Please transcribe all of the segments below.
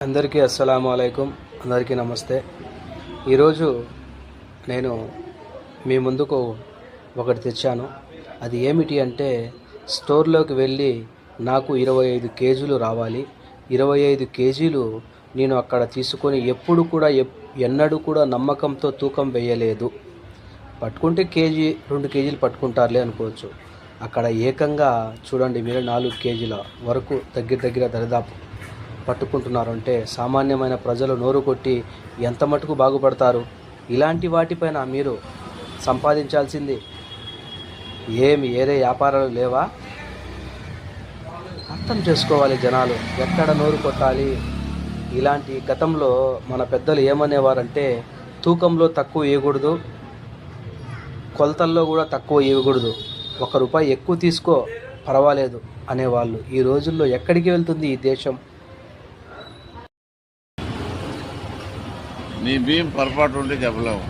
అందరికీ అస్సలం అయికం అందరికీ నమస్తే. ఈరోజు నేను మీ ముందుకు ఒకటి తెచ్చాను. అది ఏమిటి అంటే స్టోర్లోకి వెళ్ళి నాకు ఇరవై ఐదు కేజీలు రావాలి. ఇరవై ఐదు కేజీలు నేను అక్కడ తీసుకొని ఎప్పుడు కూడా ఎన్నడూ కూడా నమ్మకంతో తూకం వేయలేదు. పట్టుకుంటే కేజీ రెండు కేజీలు పట్టుకుంటారులే అనుకోవచ్చు. అక్కడ ఏకంగా చూడండి మీరు నాలుగు కేజీల వరకు దగ్గర దగ్గర దరిదాపు పట్టుకుంటున్నారు అంటే సామాన్యమైన ప్రజలు నోరు కొట్టి ఎంత మటుకు బాగుపడతారు? ఇలాంటి వాటిపైన మీరు సంపాదించాల్సింది ఏమి? ఏరే వ్యాపారాలు లేవా? అర్థం చేసుకోవాలి జనాలు. ఎక్కడ నోరు కొట్టాలి? ఇలాంటి గతంలో మన పెద్దలు ఏమనేవారంటే తూకంలో తక్కువ వేయకూడదు కొలతల్లో కూడా తక్కువ వేయకూడదు ఒక రూపాయి ఎక్కువ తీసుకో పర్వాలేదు అనేవాళ్ళు. ఈ రోజుల్లో ఎక్కడికి వెళ్తుంది ఈ దేశం? నీ బియ్యం పొరపాటు ఉంటే చెప్పలేము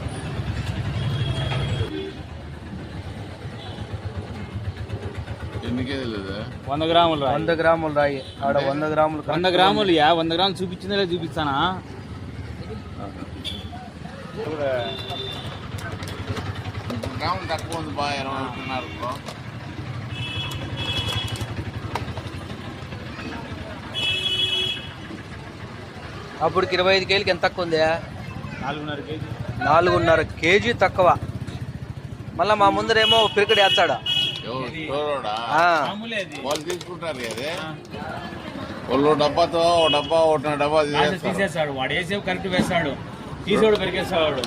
ఎన్ని కేజీలు ఇది? వంద గ్రాములు రాయి. వంద గ్రాములు రాయి ఆడ వంద గ్రాములు వంద గ్రాములు యా వంద గ్రాములు చూపించిందే చూపిస్తానా ముప్పై గ్రాములు తక్కువ ఉంది బా ఇరవై ఒకటిన్నర అప్పటికి ఇరవై ఐదు కేజీలకి ఎంత తక్కువ ఉంది నాలుగున్నర కేజీ. నాలుగున్నర కేజీ తక్కువ. మళ్ళీ మా ముందరేమో పిరికడి వేస్తాడా. వాళ్ళు తీసుకుంటారు కదా వాళ్ళు డబ్బాతో ఓ డబ్బా ఒకటి డబ్బా తీసేస్తాడు. వాడు వేసే కరెక్ట్ వేస్తాడు. తీసేవాడు పెరిగేస్తాడు